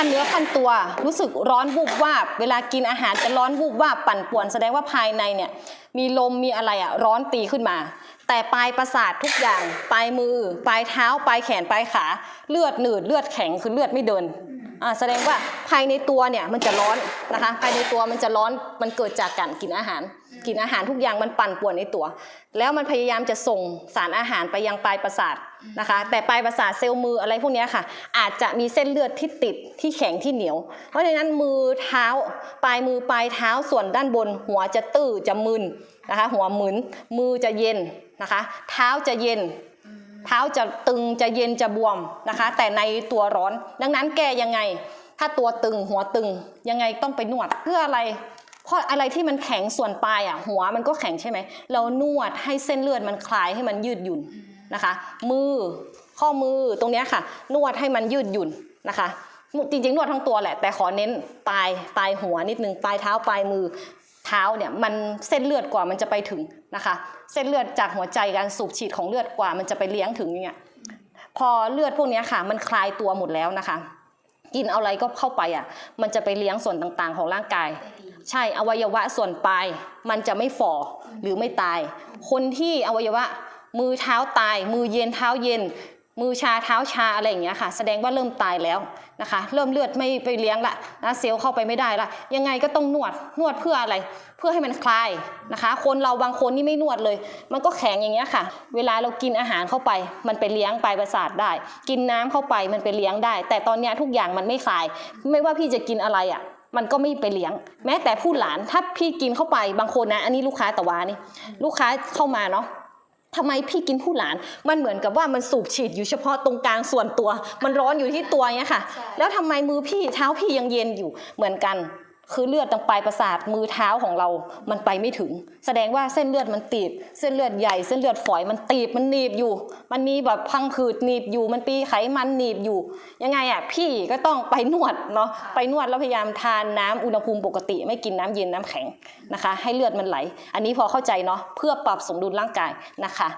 ขั้นเนื้อคันตัว รู้สึกร้อนวูบวาบเวลากินอาหารจะร้อนวูบวาบปั่นป่วนแสดงว่าภายในเนี่ยมีลมมีอะไรอะร้อนตีขึ้นมา แต่ปลายประสาททุกอย่าง ปลายมือ ปลายเท้า ปลายแขนปลายขา เลือดหนืดเลือดแข็งคือเลือดไม่เดิน แสดงว่าภายในตัวเนี่ยมันจะร้อนนะคะ ภายในตัวมันจะร้อนมันเกิดจากการกินอาหารกินอาหารทุกอย่างมันปั่นป่วนในตัว แล้วมันพยายามจะส่งสารอาหารไปยังปลายประสาทนะคะ แต่ปลายประสาทเซลล์มืออะไรพวกนี้ค่ะ อาจจะมีเส้นเลือดที่ติดที่แข็งที่เหนียว เพราะฉะนั้นมือเท้า ปลายมือปลายเท้าส่วนด้านบน หัวจะตื้อจะมึนนะคะ หัวหมึนมือจะเย็นนะคะ เท้าจะเย็น เท้าจะตึงจะเย็นจะบวมนะคะ แต่ในตัวร้อน ดังนั้นแก้ยังไง ถ้าตัวตึงหัวตึงยังไงต้องไปนวดเพื่ออะไรเพราะอะไรที่มันแข็งส่วนปลายอะหัวมันก็แข็งใช่ไหมเรานวดให้เส้นเลือดมันคลายให้มันยืดหยุ่นนะคะ มือข้อมือตรงนี้ค่ะ นวดให้มันยืดหยุ่นนะคะจริงๆนวดทั้งตัวแหละ แต่ขอเน้นปลายปลายหัวนิดนึงปลายเท้าปลายมือ เท้าเนี่ยมันเส้นเลือดกว่ามันจะไปถึงนะคะ เส้นเลือดจากหัวใจการสูบฉีดของเลือดกว่ามันจะไปเลี้ยงถึงเนี่ยพอเลือดพวกนี้ค่ะ มันคลายตัวหมดแล้วนะคะ กินอะไรก็เข้าไปอะ มันจะไปเลี้ยงส่วนต่างๆ ของร่างกาย ใช่อวัยวะส่วนปลายมันจะไม่ฝ่อหรือไม่ตาย คนที่อวัยวะมือเท้าตาย มือเย็นเท้าเย็น มือชาเท้าชาอะไรอย่างเงี้ยค่ะ แสดงว่าเริ่มตายแล้วนะคะ เริ่มเลือดไม่ไปเลี้ยงละนะเซลล์เข้าไปไม่ได้ละยังไงก็ต้องนวดนวดเพื่ออะไร เพื่อให้มันคลายนะคะ คนเราบางคนนี่ไม่นวดเลย มันก็แข็งอย่างเงี้ยค่ะ เวลาเรากินอาหารเข้าไป มันไปเลี้ยงปลายประสาทได้ กินน้ำเข้าไปมันไปเลี้ยงได้ แต่ตอนเนี้ยทุกอย่างมันไม่คลาย ไม่ว่าพี่จะกินอะไรอะมันก็ไม่ไปเลี้ยง แม้แต่ผู้หลานถ้าพี่กินเข้าไปบางคนนะ อันนี้ลูกค้าตะวานี่ลูกค้าเข้ามาเนาะ ทำไมพี่กินผู้หลาน มันเหมือนกับว่ามันสูบฉีดอยู่เฉพาะตรงกลางส่วนตัว มันร้อนอยู่ที่ตัวเนี้ยค่ะใช่แล้วทำไมมือพี่เท้าพี่ยังเย็นอยู่เหมือนกัน คือเลือดตรงปลายประสาทมือเท้าของเรา มันไปไม่ถึง แสดงว่าเส้นเลือดมันตีบ เส้นเลือดใหญ่ เส้นเลือดฝอยมันตีบ มันหนีบอยู่ มันมีแบบพังผืดหนีบอยู่ มันปีไขมันหนีบอยู่ ยังไงอะพี่ก็ต้องไปนวดเนาะ ไปนวดแล้วพยายามทานน้ำอุณหภูมิปกติ ไม่กินน้ำเย็นน้ำแข็งนะคะ ให้เลือดมันไหล อันนี้พอเข้าใจเนาะ เพื่อปรับสมดุลร่างกายนะคะ